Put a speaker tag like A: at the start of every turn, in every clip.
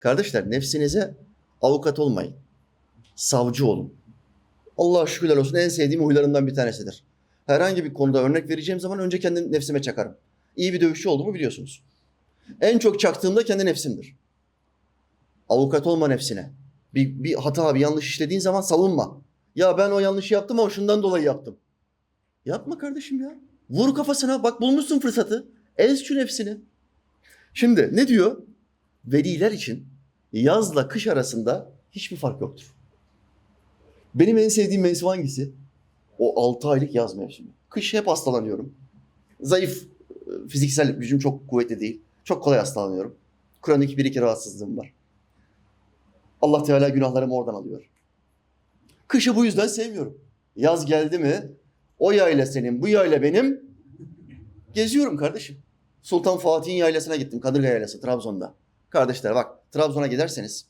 A: Kardeşler nefsinize avukat olmayın. Savcı olun. Allah şükürler olsun en sevdiğim huylarından bir tanesidir. Herhangi bir konuda örnek vereceğim zaman önce kendi nefsime çakarım. İyi bir dövüşçü olduğumu biliyorsunuz. En çok çaktığımda kendi nefsimdir. Avukat olma nefsine. Bir, bir hata, bir yanlış işlediğin zaman savunma. Ya ben o yanlışı yaptım ama şundan dolayı yaptım. Yapma kardeşim ya. Vur kafasına. Bak bulmuşsun fırsatı. Ez şu nefsini. Şimdi ne diyor? Veliler için yazla kış arasında hiçbir fark yoktur. Benim en sevdiğim mevsim hangisi? O 6 aylık yaz mevsimi. Kış hep hastalanıyorum. Zayıf, e, fiziksel gücüm çok kuvvetli değil. Çok kolay hastalanıyorum. Kronik bir iki rahatsızlığım var. Allah Teala günahlarımı oradan alıyor. Kışı bu yüzden sevmiyorum. Yaz geldi mi o yayla senin, bu yayla benim. Geziyorum kardeşim. Sultan Fatih'in yaylasına gittim. Kadırga yaylası Trabzon'da. Kardeşler bak Trabzon'a giderseniz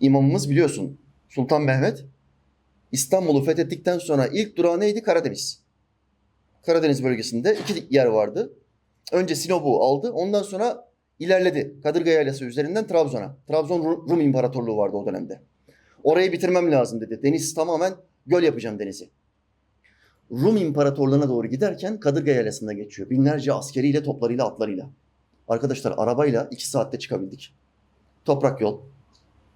A: imamımız biliyorsun Sultan Mehmet İstanbul'u fethettikten sonra ilk durağı neydi? Karadeniz. Karadeniz bölgesinde iki yer vardı. Önce Sinop'u aldı. Ondan sonra ilerledi. Kadırga Yaylası üzerinden Trabzon'a. Trabzon Ru- Rum İmparatorluğu vardı o dönemde. Orayı bitirmem lazım dedi. Deniz tamamen göl yapacağım denizi. Rum İmparatorluğu'na doğru giderken Kadırga Yaylası'nda geçiyor. Binlerce askeriyle, toplarıyla, atlarıyla. Arkadaşlar arabayla iki saatte çıkabildik. Toprak yol.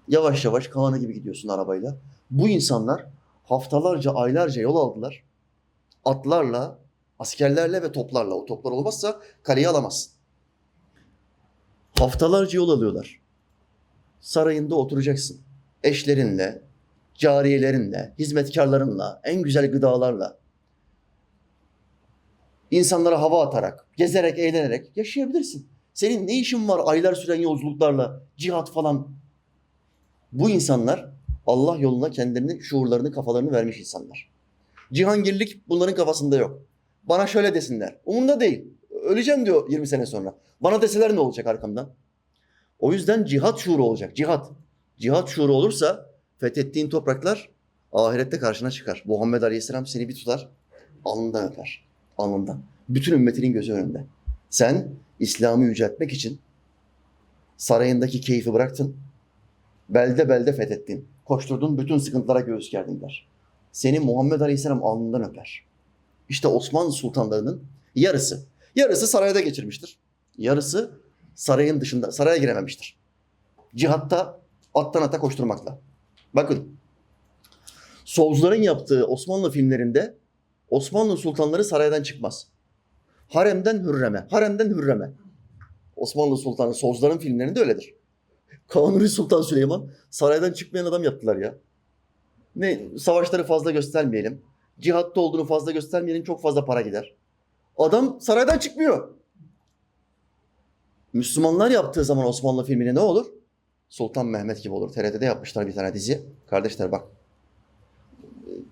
A: Yavaş yavaş Kaan'ı gibi gidiyorsun arabayla. Bu insanlar haftalarca, aylarca yol aldılar. Atlarla, askerlerle ve toplarla. O toplar olmazsa kaleyi alamazsın. Haftalarca yol alıyorlar. Sarayında oturacaksın. Eşlerinle, cariyelerinle, hizmetkarlarınla, en güzel gıdalarla. İnsanlara hava atarak, gezerek, eğlenerek yaşayabilirsin. Senin ne işin var aylar süren yolculuklarla, cihat falan. Bu insanlar Allah yoluna kendilerini, şuurlarını, kafalarını vermiş insanlar. Cihangirlik bunların kafasında yok. Bana şöyle desinler. Umurumda değil. Öleceğim diyor 20 sene sonra. Bana deseler ne olacak arkamdan? O yüzden cihat şuuru olacak. Cihat. Cihat şuuru olursa fethettiğin topraklar ahirette karşına çıkar. Muhammed Aleyhisselam seni bir tutar, alnından öper. Alnından. Bütün ümmetinin gözü önünde. Sen İslam'ı yüceltmek için sarayındaki keyfi bıraktın. Belde belde fethettin. Koşturdun, bütün sıkıntılara göğüs gerdin der. Seni Muhammed Aleyhisselam alnından öper. İşte Osmanlı sultanlarının yarısı. Yarısı sarayda geçirmiştir. Yarısı sarayın dışında, saraya girememiştir. Cihatta attan ata koşturmakla. Bakın, Sovzuların yaptığı Osmanlı filmlerinde Osmanlı sultanları saraydan çıkmaz. Haremden hürreme, haremden hürreme. Osmanlı sultanı Sovzuların filmlerinde öyledir. Kanuni Sultan Süleyman saraydan çıkmayan adam yaptılar ya. Ne savaşları fazla göstermeyelim. Cihatta olduğunu fazla göstermeyelim çok fazla para gider. Adam saraydan çıkmıyor. Müslümanlar yaptığı zaman Osmanlı filmine ne olur? Sultan Mehmet gibi olur. TRT'de yapmışlar bir tane dizi. Kardeşler bak.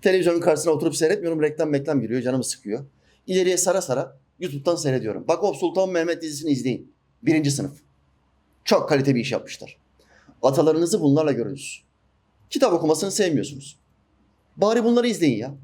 A: Televizyonun karşısına oturup seyretmiyorum. Reklam meklam giriyor. Canımı sıkıyor. İleriye sara sara YouTube'dan seyrediyorum. Bak o Sultan Mehmet dizisini izleyin. Birinci sınıf. Çok kalite bir iş yapmışlar. Atalarınızı bunlarla görünüz. Kitap okumasını sevmiyorsunuz. Bari bunları izleyin ya.